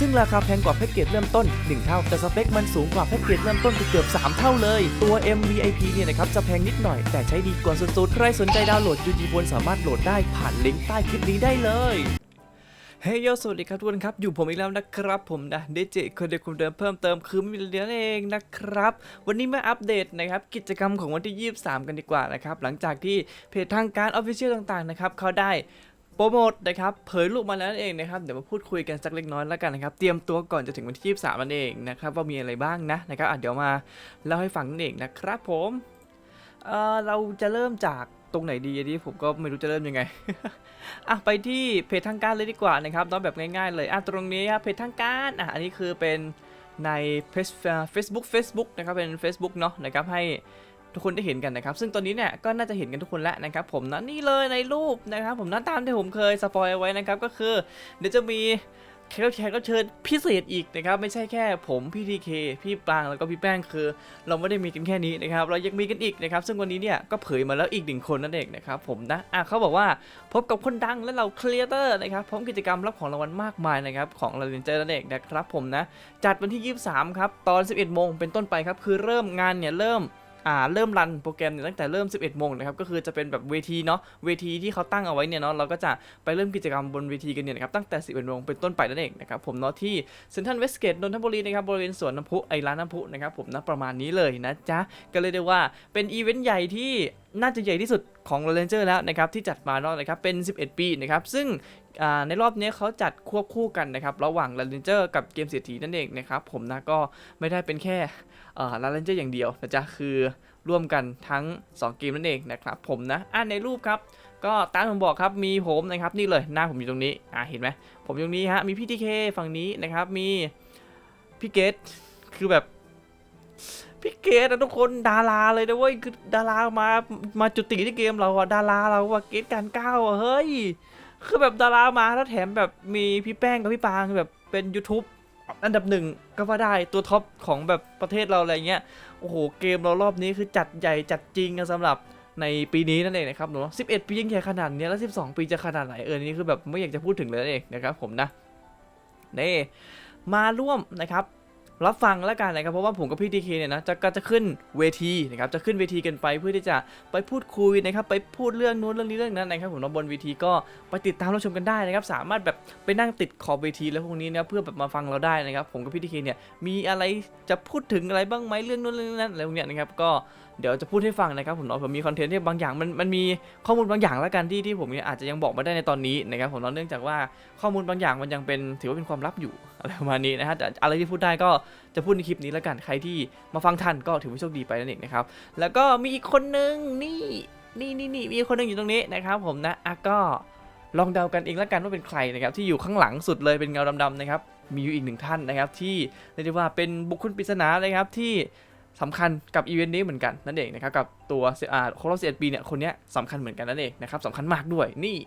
ซึ่งราคาแพงกว่าแพ็กเกจเริ่มต้น 1 เท่า แต่สเปคมันสูงกว่าแพ็กเกจเริ่มต้นเกือบ3 เท่าเลย ตัว MVIP เนี่ยนะครับจะแพงนิดหน่อย แต่ใช้ดีกว่าสุดๆ ใครสนใจดาวน์โหลด UG Phone สามารถโหลดได้ผ่านลิงก์ใต้คลิปนี้ได้เลยเฮ้ยโยสวัสดีครับทุกคนครับ อยู่ผมอีกแล้วนะครับ ผมนะเดจคนเดิมคนเดิมเพิ่มเติมคือมิลเลียนเองนะครับ วันนี้มาอัปเดตนะครับ กิจกรรมของวันที่ 23 กันดีกว่านะครับ หลังจากที่เพจทางการออฟฟิเชียลต่างๆนะครับเขาได้ โปรโมทนะครับเผยรูปมาแล้วนั่นเองนะครับเดี๋ยวมาพูดคุยกันสักเล็กน้อยแล้วกันนะครับ เตรียมตัวก่อนจะถึงวันที่23นั่นเองนะครับว่ามีอะไรบ้างนะนะครับอะเดี๋ยวมาเล่าให้ฟังนั่นเองนะครับผมเเราจะเริ่มจากตรงไหนดีอันนี้ผมก็ไม่รู้จะเริ่มยังไงอะไปที่เพจทางการเลยดีกว่านะครับน้องแบบง่ายๆเลยอะตรงนี้ครับเพจทางการอะอันนี้คือเป็นในเพจเฟซบุ๊กเฟซบุ๊กนะครับเป็น Facebook เนาะนะครับให้ ทุกคนได้เห็นกันนะครับ ซึ่งตอนนี้เนี่ยก็น่าจะเห็นกันทุกคนแล้วนะครับ ผมนะนี่เลยในรูปนะครับ ผมนะตามที่ผมเคยสปอยเอาไว้นะครับก็คือ เดี๋ยวจะมีแขกรับแขกรับเชิญพิเศษอีกนะครับไม่ใช่แค่ผมพี่ทีเคพี่ปางแล้วก็พี่แป้งคือ เราไม่ได้มีกันแค่นี้นะครับเรายังมีกันอีกนะครับซึ่งวันนี้เนี่ยก็เผยมาแล้วอีกหนึ่งคนนั่นเองนะครับผมนะอะเขาบอกว่าพบกับคนดังและเราครีเอเตอร์นะครับพร้อมกิจกรรมรับของรางวัลมากมายนะครับของเราเรนเจอร์นั่นเองนะครับผมนะจัดวันที่ 23 ครับตอน 11 โมงเป็นต้นไปครับคือเริ่มงานเนี่ยเริ่ม อ่าเริ่มรันโปรแกรมเนี่ยตั้งแต่เริ่ม 11โมงนะครับก็คือจะเป็นแบบเวทีเนาะเวทีที่เขาตั้งเอาไว้เนี่ยเนาะเราก็จะไปเริ่มกิจกรรมบนเวทีกันเนี่ยนะครับตั้งแต่ 11โมงเป็นต้นไปนั่นเองนะครับผมเนาะที่เซ็นทรัลเวสเกตนนทบุรีนะครับบริเวณสวนน้ำพุไอร้านน้ำพุนะครับผมนะประมาณนี้เลยนะจ๊ะก็เลยได้ว่าเป็นอีเวนต์ใหญ่ที่ น่าจะใหญ่ที่สุดของ r a n g e r แล้วนะครับที่จัดมาเนาะนะครับเป็น 11 ปีนะครับซึ่งในรอบนี้เขาจัดควบคู่กันนะครับระหว่าง r a n g e r กับเกมเศรษฐีนั่นเองนะครับผมนะก็ไม่ได้เป็นแค่อ่า r a n g e r อย่างเดียวนะจ๊ะคือร่วมกันทั้ง 2 เกมนั่นเองนะครับผมนะอ่าในรูปครับก็ตามผมบอกครับมีผมนะครับนี่เลยหน้าผมอยู่ตรงนี้อ่าเห็นไหมผมอยู่ตรงนี้ฮะมีพี่ทีเคฝั่งนี้นะครับมีพี่เกตคือแบบ พี่เกดอะทุกคนดาราเลยนะเว้ยคือดารามามาจุติที่เกมเราอะดาราเราอะเกดการก้าวอะเฮ้ยคือแบบดารามาแล้วแถมแบบมีพี่แป้งกับพี่ปางแบบเป็น YouTube อันดับหนึ่งก็ว่าได้ตัวท็อปของแบบประเทศเราอะไรเงี้ยโอ้โหเกมเรารอบนี้คือจัดใหญ่จัดจริงกันสำหรับในปีนี้นั่นเองนะครับหนู11 ปียิ่งใหญ่ขนาดนี้แล้ว 12 ปีจะขนาดไหนเออนี่คือแบบไม่อยากจะพูดถึงเลยนั่นเองนะครับผมนะนี่มาร่วมนะครับ รับฟังแล้วกันนะครับเพราะว่าผมกับพี่ดีเคเนี่ยนะจะก็จะขึ้นเวทีนะครับจะขึ้นเวทีกันไปเพื่อที่จะไปพูดคุยนะครับไปพูดเรื่องนู้นเรื่องนี้เรื่องนั้นนะครับผมนะบนเวทีก็ไปติดตามรับชมกันได้นะครับสามารถแบบไปนั่งติดขอบเวทีแล้วพวกนี้นะเพื่อแบบมาฟังเราได้นะครับผมกับพี่ดีเคเนี่ยมีอะไรจะพูดถึงอะไรบ้างไหมเรื่องนู้นเรื่องนั้นอะไรพวกเนี้ยนะครับก็ เดี๋ยวจะพูดให้ฟังนะครับผมเนาะผมมีคอนเทนต์ที่บางอย่างมันมันมีข้อมูลบางอย่างแล้วกันที่ที่ผมอาจจะยังบอกไม่ได้ในตอนนี้นะครับผมเนาะเนื่องจากว่าข้อมูลบางอย่างมันยังเป็นถือว่าเป็นความลับอยู่อะไรประมาณนี้นะฮะแต่อะไรที่พูดได้ก็จะพูดในคลิปนี้แล้วกันใครที่มาฟังทันก็ถือว่าโชคดีไปนั่นเองนะครับแล้วก็มีอีกคนนึงนี่นี่นี่นี่มีคนนึงอยู่ตรงนี้นะครับผมนะอะก็ลองเดากันเองแล้วกันว่าเป็นใครนะครับที่อยู่ข้างหลังสุดเลยเป็นเงาดำๆนะครับมีอยู่อีกหนึ่งท่านนะครับที่เรียกได้ว่าเป็นบุคคลปริศนาเลยครับที่ สำคัญกับอีเวนต์นี้เหมือนกันนั่นเองนะครับกับตัวอ่าครบรอบ11ปีเนี่ยคนนี้สำคัญเหมือนกันนั่นเองนะครับสำคัญมากด้วยนี่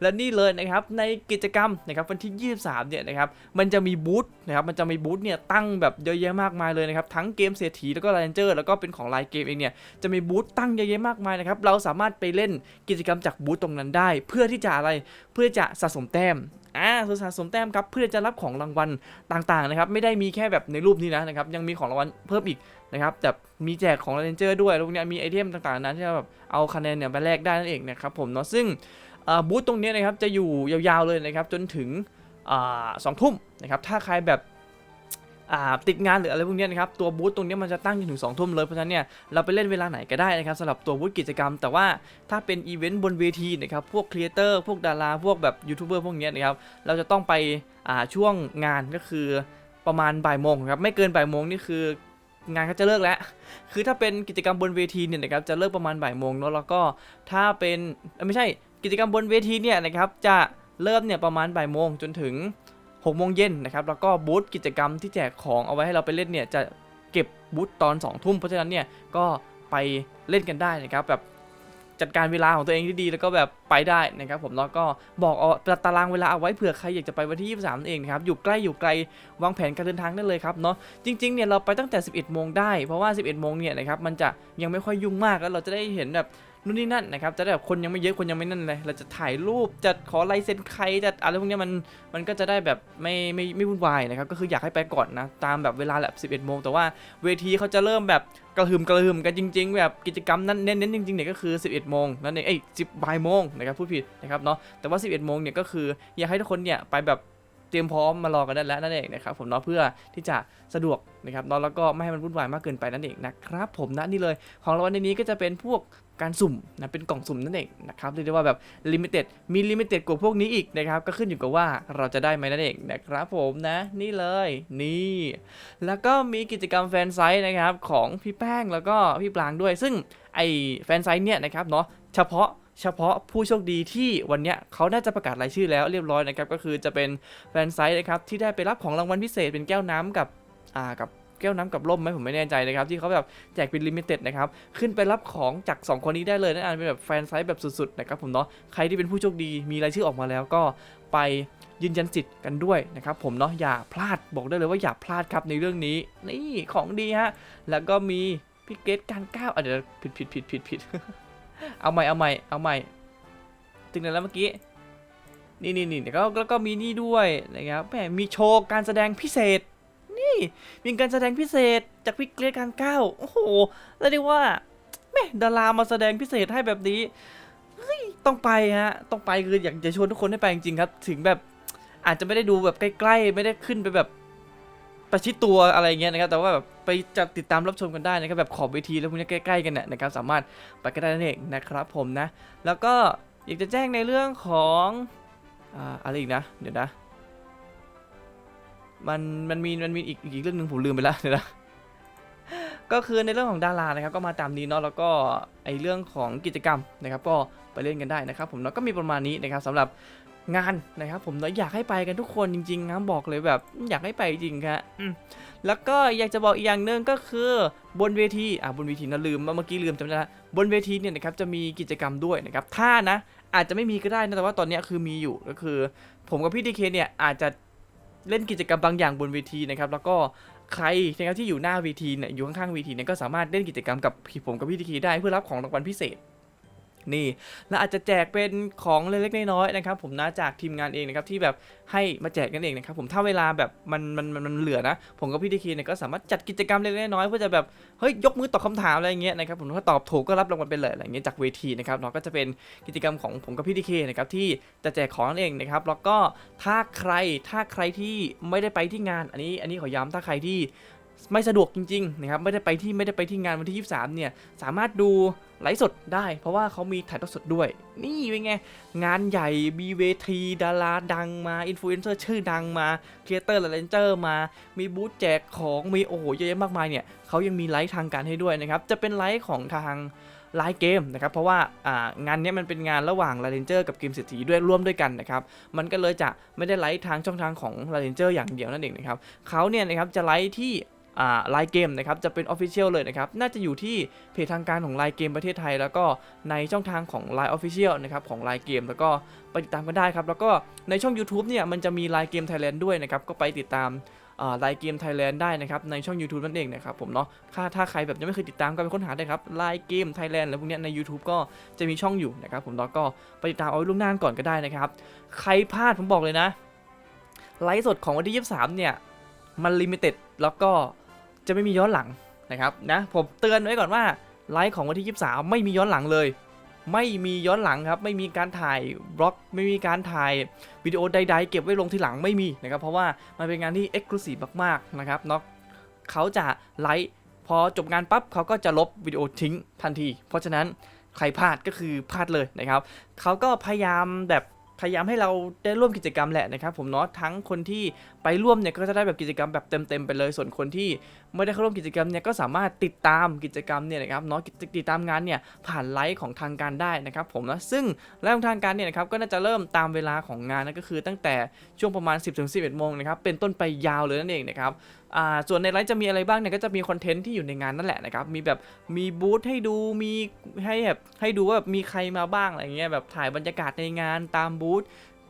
และนี่เลยนะครับในกิจกรรมนะครับวันที่ 23 เนี่ยนะครับมันจะมีบูธนะครับมันจะมีบูธเนี่ยตั้งแบบเยอะแยะมากมายเลยนะครับทั้งเกมเศรษฐีแล้วก็ r รนเจอร์แล้วก็เป็นของไลน์เกมเองเนี่ยจะมีบูธตั้งเยอะแยะมากมายนะครับเราสามารถไปเล่นกิจกรรมจากบูธตรงนั้นได้ เพื่อที่จะอะไรเพื่อจะสะสมแต้ม อ่าสะสมแต้มครับเพื่อจะรับของรางวัลต่างๆนะครับไม่ได้มีแค่แบบในรูปนี้นะนะครับยังมีของรางวัลเพิ่มอีกนะครับแต่มีแจกของเรนเจอร์ด้วยพวกนี้มีไอเทมต่างๆนั้นที่แบบเอาคะแนนเนี่ยไปแลกได้นั่นเองนะครับผมเนาะซึ่งบูธตรงนี้นะครับจะอยู่ยาวๆเลยนะครับจนถึงสองทุ่มนะครับถ้าใครแบบ ติดงานหรืออะไรพวกนี้นะครับตัวบูธตรงนี้มันจะตั้งจนถึง2ทุ่มเลยเพราะฉะนั้นเนี่ยเราไปเล่นเวลาไหนก็ได้นะครับสำหรับตัวบูธกิจกรรม แต่ว่าถ้าเป็นอีเวนต์บนเวทีนะครับพวกครีเอเตอร์พวกดาราพวกแบบยูทูบเบอร์พวกนี้นะครับเราจะต้องไปช่วงงานก็คือประมาณบ่ายโมงครับไม่เกินบ่ายโมงนี่คืองานก็จะเลิกแล้ว คือถ้าเป็นกิจกรรมบนเวทีเนี่ยนะครับจะเลิกประมาณบ่ายโมงเนาะแล้วก็ถ้าเป็นไม่ใช่กิจกรรมบนเวทีเนี่ยนะครับจะเริ่มเนี่ยประมาณบ่ายโมงจนถึง 6โมงเย็นนะครับแล้วก็บูธกิจกรรมที่แจกของเอาไว้ให้เราไปเล่นเนี่ยจะเก็บบูธตอน2ทุ่มเพราะฉะนั้นเนี่ยก็ไปเล่นกันได้นะครับแบบจัดการเวลาของตัวเองที่ดีแล้วก็แบบไปได้นะครับผมแล้วก็บอกเอาตารางเวลาเอาไว้เผื่อใครอยากจะไปวันที่ 23นั่นเองนะครับอยู่ใกล้อยู่ไกลวางแผนการเดินทางได้เลยครับเนาะจริงๆเนี่ยเราไปตั้งแต่ 11 โมงได้เพราะว่า 11 โมงเนี่ยนะครับมันจะยังไม่ค่อยยุ่งมากแล้วเราจะได้เห็นแบบ นู่นนี่นั่นนะครับ จะได้แบบคนยังไม่เยอะคนยังไม่นั่นเลย เราจะถ่ายรูปจะขอลายเซ็นใครจะอะไรพวกนี้มันมันก็จะได้แบบไม่ไม่ไม่วุ่นวายนะครับ ก็คืออยากให้ไปก่อนนะ ตามแบบเวลาแหละ11โมงแต่ว่าเวทีเขาจะเริ่มแบบกระหึ่มกระหึ่มกันจริง ๆ แบบกิจกรรมนั้นเน้นๆจริงๆเนี่ยก็คือ 11โมงนั่นเองเอ้ย10บ่ายโมงนะครับพูดผิดนะครับเนาะแต่ว่า 11โมงเนี่ยก็คืออยากให้ทุกคนเนี่ยไปแบบ เตรียมพร้อมมารอกันได้แล้วนั่นเองนะครับผมเนาะเพื่อที่จะสะดวกนะครับเนาะแล้วก็ไม่ให้มันวุ่นวายมากเกินไปนั่นเองนะครับผมนะนี่เลยของรางวัลในนี้ก็จะเป็นพวกการสุ่มนะเป็นกล่องสุ่มนั่นเองนะครับเรียกได้ว่าแบบลิมิเต็ดมีลิมิเต็ดกว่าพวกนี้อีกนะครับก็ขึ้นอยู่กับว่าเราจะได้ไหมนั่นเองนะครับผมนะนี่เลยนี่ แล้วก็มีกิจกรรมแฟนไซต์นะครับของพี่แป้งแล้วก็พี่ปลางด้วย ซึ่งไอแฟนไซต์เนี่ยนะครับเนาะเฉพาะ เฉพาะผู้โชคดีที่วันนี้เขาน่าจะประกาศรายชื่อแล้วเรียบร้อยนะครับก็คือจะเป็นแฟนไซต์นะครับที่ได้ไปรับของรางวัลพิเศษเป็นแก้วน้ำกับอ่ากับแก้วน้ำกับร่มไหมผมไม่แน่ใจนะครับที่เขาแบบแจกเป็นลิมิเต็ดนะครับขึ้นไปรับของจาก 2 คนนี้ได้เลยนั่นอันเป็นแบบแฟนไซต์แบบสุดๆนะครับผมเนาะใครที่เป็นผู้โชคดีมีรายชื่อออกมาแล้วก็ไปยืนยันสิทธิ์กันด้วยนะครับผมเนาะอย่าพลาดบอกได้เลยว่าอย่าพลาดครับในเรื่องนี้ นี่ของดีฮะแล้วก็มีพี่เกตการก้าวอะเดี๋ยวผิดผิดผิดผิดผิด เอาใหม่เอาใหม่เอาใหม่ถึงไหนแล้วเมื่อกี้นี่นี่นี่แล้วก็แล้วก็มีนี่ด้วยนะครับแหมมีโชว์การแสดงพิเศษ นี่มีการแสดงพิเศษจากพี่เกรการก้าวโอ้โหแล้วเรียกว่าแม่ดารามาแสดงพิเศษให้แบบนี้เฮ้ยต้องไปฮะ ต้องไปคืออยากจะชวนทุกคนให้ไปจริงๆครับ ถึงแบบอาจจะไม่ได้ดูแบบใกล้ๆ ไม่ได้ขึ้นไปแบบ ประชิดตัวอะไรเงี้ยนะครับ แต่ว่าแบบไปจะติดตามรับชมกันได้นะครับแบบขอบเวทีแล้วพวกนี้ใกล้ๆกันเนี่ยนะครับสามารถไปกันได้นั่นเองนะครับผมนะ แล้วก็อยากจะแจ้งในเรื่องของอ่าอะไรอีกนะ เดี๋ยวนะ มันมันมีมันมีอีกอีกเรื่องหนึ่งผมลืมไปแล้วเดี๋ยวนะก็คือในเรื่องของดารานะครับก็มาตามนี้เนาะแล้วก็ไอเรื่องของกิจกรรมนะครับ ก็ไปเล่นกันได้นะครับ ผมเนาะก็มีประมาณนี้นะครับสำหรับ งานนะครับผมเนาอยากให้ไปกันทุกคนจริงๆนะบอกเลยแบบอยากให้ไปจริงครับแล้วก็อยากจะบอกอีกอย่างหนึ่งก็คือบนเวทีอ่าบนเวทีนะลืมเมื่อกี้ลืมจำได้ละบนเวทีเนี่ยนะครับจะมีกิจกรรมด้วยนะครับถ้านะอาจจะไม่มีก็ได้นะแต่ว่าตอนนี้คือมีอยู่ก็คือ ผมกับพี่ดีเคเนี่ยอาจจะเล่นกิจกรรมบางอย่างบนเวทีนะครับแล้วก็ใครนะครับที่อยู่หน้าเวทีเนี่ยอยู่ข้างๆเวทีเนี่ยก็สามารถเล่นกิจกรรมกับผมกับพี่ดีเคได้เพื่อรับของรางวัลพิเศษ นี่แล้วอาจจะแจกเป็นของเล็กๆน้อยๆนะครับ ผมนะจากทีมงานเองนะครับที่แบบให้มาแจกกันเองนะครับผมถ้าเวลาแบบมันมันมันมันเหลือนะผมกับพี่ดีเคเนี่ยก็สามารถจัดกิจกรรมเล็กๆน้อยๆเพื่อจะแบบเฮ้ยยกมือตอบคำถามอะไรเงี้ยนะครับผมถ้าตอบถูกก็รับรางวัลไปเลยอะไรเงี้ยจากเวทีนะครับเนาะก็จะเป็นกิจกรรมของผมกับพี่ดีเคนะครับที่จะแจกของนั่นเองนะครับแล้วก็ถ้าใครถ้าใครที่ไม่ได้ไปที่งานอันนี้ อันนี้ขอย้ำถ้าใครที่ ไม่สะดวกจริงๆนะครับไม่ได้ไปที่ไม่ได้ไปที่งานวันที่ 23 เนี่ยสามารถดูไลฟ์สดได้ เพราะว่าเขามีถ่ายทอดสดด้วย นี่เป็นไง งานใหญ่มีเวทีดาราดังมาอินฟลูเอนเซอร์ชื่อดังมาครีเอเตอร์และเลนเจอร์มา มีบูธแจกของมีโอ้โหเยอะแยะมากมายเนี่ยเขายังมีไลฟ์ทางการให้ด้วยนะครับ จะเป็นไลฟ์ของทางไลฟ์เกมนะครับเพราะว่าางานนี้มันเป็นงานระหว่างลาเรนเจอร์กับเกมเศรษฐีด้วยร่วมด้วยกันนะครับมันก็เลยจะไม่ได้ไลฟ์ทางช่องทางของลาเรนเจอร์อย่างเดียวนั่นเองนะครับเขาเนี่ยนะครับจะไลฟ์ที่ ไลน์เกมนะครับจะเป็น Official เลยนะครับน่าจะอยู่ที่เพจทางการของไลน์เกมประเทศไทย แล้วก็ในช่องทางของ Line Official นะครับของไลน์เกมแล้วก็ไปติดตามกันได้ครับแล้วก็ในช่อง YouTube เนี่ยมันจะมีไลน์เกมไทยแลนด์ด้วยนะครับก็ไปติดตามไลน์เกมไทยแลนด์ได้นะครับในช่อง YouTube นั่นเองนะครับผมเนาะถ้าถ้าใครแบบยังไม่เคยติดตามก็ไปค้นหาได้ครับไลน์เกมไทยแลนด์แล้วพวกนี้ใน YouTube ก็จะมีช่องอยู่นะครับผมแล้วก็ไปติดตามเอาไว้ล่วงหน้าก่อนก็ได้นะครับใครพลาดผมบอกเลยนะไลฟ์สดของวันที่ 23 เนี่ย มันลิมิเต็ดแล้วก็ จะไม่มีย้อนหลังนะครับนะผมเตือนไว้ก่อนว่าไลฟ์ของวันที่ 23 ไม่มีย้อนหลังเลย ไม่มีย้อนหลังครับ ไม่มีการถ่ายบล็อก ไม่มีการถ่ายวิดีโอใด ๆ เก็บไว้ลงทีหลังไม่มีนะครับ เพราะว่ามันเป็นงานที่เอ็กซ์คลูซีฟมากๆนะครับเนาะเขาจะไลฟ์พอจบงานปั๊บเขาก็จะลบวิดีโอทิ้งทันที เพราะฉะนั้นใครพลาดก็คือพลาดเลยนะครับเขาก็พยายามแบบ พยายามให้เราได้ร่วมกิจกรรมแหละนะครับผมเนาะทั้งคนที่ไปร่วมเนี่ยก็จะได้แบบกิจกรรมแบบเต็มๆไปเลย ส่วนคนที่ไม่ได้เข้าร่วมกิจกรรมเนี่ยก็สามารถติดตามกิจกรรมเนี่ยนะครับเนาะติดตามงานเนี่ยผ่านไลฟ์ของทางการได้นะครับผมนะซึ่งไลฟ์ของทางการเนี่ยนะครับก็น่าจะเริ่มตามเวลาของงานนั่นก็คือตั้งแต่ช่วงประมาณ 10-11โมงนะครับเป็นต้นไปยาวเลยนั่นเองนะครับ อ่าส่วนในไลฟ์จะมีอะไรบ้างเนี่ยก็จะมีคอนเทนต์ที่อยู่ในงานนั่นแหละนะครับมีแบบมีบูธให้ดูมีให้แบบให้ดูว่าแบบมีใครมาบ้างอะไรเงี้ยแบบถ่ายบรรยากาศในงานตามบูธ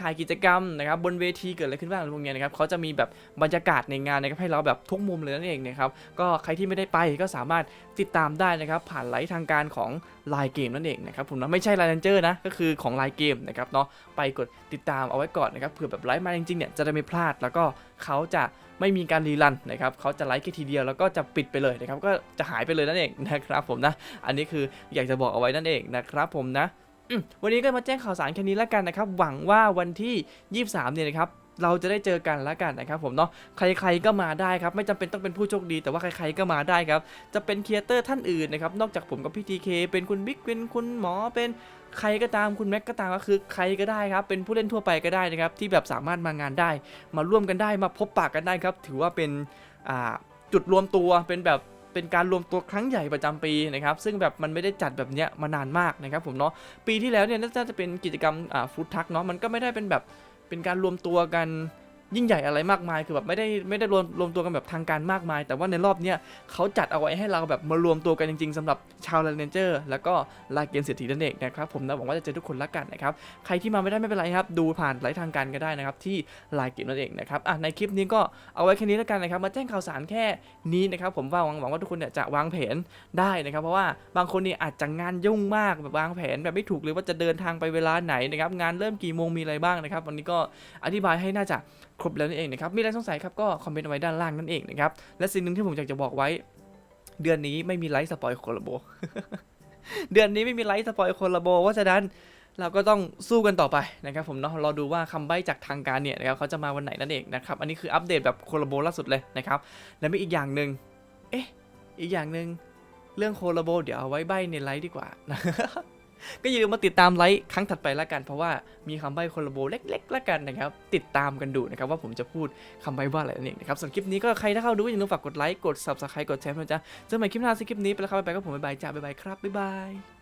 ถ่ายกิจกรรมนะครับบนเวทีเกิดอะไรขึ้นบ้างอะไรพวกนี้นะครับเขาจะมีแบบบรรยากาศในงานนะครับให้เราแบบทุกมุมเลยนั่นเองนะครับก็ใครที่ไม่ได้ไปก็สามารถติดตามได้นะครับผ่านไลฟ์ทางการของไลน์เกมนั่นเองนะครับผมนะไม่ใช่ไลน์เลนเจอร์นะก็คือของไลน์เกมนะครับเนาะไปกดติดตามเอาไว้ก่อนนะครับเผื่อแบบไลฟ์มาจริงๆเนี่ยจะได้ไม่พลาดแล้วก็เขาจะไม่มีการรีรันนะครับเขาจะไลฟ์แค่ทีเดียวแล้วก็จะปิดไปเลยนะครับก็จะหายไปเลยนั่นเองนะครับผมนะอันนี้คืออยากจะบอกเอาไว้นั่นเองนะครับผมนะ วันนี้ก็มาแจ้งข่าวสารแค่นี้แล้วกันนะครับ หวังว่าวันที่ 23 เนี่ยนะครับเราจะได้เจอกันแล้วกันนะครับผมเนาะใครๆก็มาได้ครับ ไม่จำเป็นต้องเป็นผู้โชคดี แต่ว่าใครๆก็มาได้ครับ จะเป็นครีเอเตอร์ท่านอื่นนะครับ นอกจากผมกับพี่ทีเคเป็นคุณบิ๊กเป็นคุณหมอเป็นใครก็ตามคุณแม็กก็ตามก็คือใครก็ได้ครับ เป็นผู้เล่นทั่วไปก็ได้นะครับ ที่แบบสามารถมางานได้ มาร่วมกันได้มาพบปะกันได้ครับ ถือว่าเป็นจุดรวมตัวเป็นแบบ เป็นการรวมตัวครั้งใหญ่ประจำปีนะครับซึ่งแบบมันไม่ได้จัดแบบเนี้ยมานานมากนะครับผมเนาะปีที่แล้วเนี่ยน่าจะเป็นกิจกรรมอ่าฟู้ดทักเนาะมันก็ไม่ได้เป็นแบบเป็นการรวมตัวกัน ยิ่งใหญ่อะไรมากมายคือแบบไม่ได้ไม่ได้รวมรวมตัวกันแบบทางการมากมาย แต่ว่าในรอบเนี้ยเขาจัดเอาไว้ให้เราแบบมารวมตัวกันจริง ๆสำหรับชาวเลนเจอร์ แล้วก็ลาเกมเศรษฐีนั่นเองนะครับผมนะหวังว่าจะเจอทุกคนละกันนะครับใครที่มาไม่ได้ไม่เป็นไรครับดูผ่านไลฟ์ทางการก็ได้นะครับที่ไลน์เกมนั่นเองนะครับอะในคลิปนี้ก็เอาไว้แค่นี้แล้วกันนะครับมาแจ้งข่าวสารแค่นี้นะครับผมว่าหวังหวังว่าทุกคนเนี่ยจะวางแผนได้นะครับ เพราะว่าบางคนเนี่ยอาจจะงานยุ่งมากแบบวางแผนแบบไม่ถูกเลยว่าจะเดินทางไปเวลาไหนนะครับงานเริ่มกี่โมงมีอะไรบ้างนะครับ วันนี้ก็อธิบายให้น่าจะครบแล้วนั่นเองนะครับ มีอะไรสงสัยครับก็คอมเมนต์เอาไว้ด้านล่างนั่นเองนะครับ และสิ่งหนึ่งที่ผมอยากจะบอกไว้ เดือนนี้ไม่มีไลฟ์สปอยโคลาโบ เดือนนี้ไม่มีไลฟ์สปอยโคลาโบเพราะฉะนั้นเราก็ต้องสู้กันต่อไปนะครับผมเนาะรอดูว่าคำใบ้จากทางการเนี่ยนะครับเขาจะมาวันไหนนั่นเองนะครับ อันนี้คืออัปเดตแบบโคลาโบล่าสุดเลยนะครับ และมีอีกอย่างหนึ่งเอ๊ะ อีกอย่างหนึ่งเรื่องโคลาโบเดี๋ยวเอาไว้ใบ้ในไลฟ์ดีกว่า ก็อย่าลืมมาติดตามไลฟ์ครั้งถัดไปละกัน เพราะว่ามีคำใบ้คนลาโบเล็กๆละกันนะครับ ติดตามกันดูนะครับว่าผมจะพูดคำใบ้ว่าอะไรนั่นเองนะครับส่วนคลิปนี้ก็ใครถ้าเข้าดูอย่าลืมฝากกดไลค์กด subscribe กดแชร์นะจ๊ะเจอกันใหม่คลิปหน้าสิคลิปนี้ไปแล้วครับไปก็ผมบ๊ายบายจ้าบ๊ายบายครับบ๊ายบาย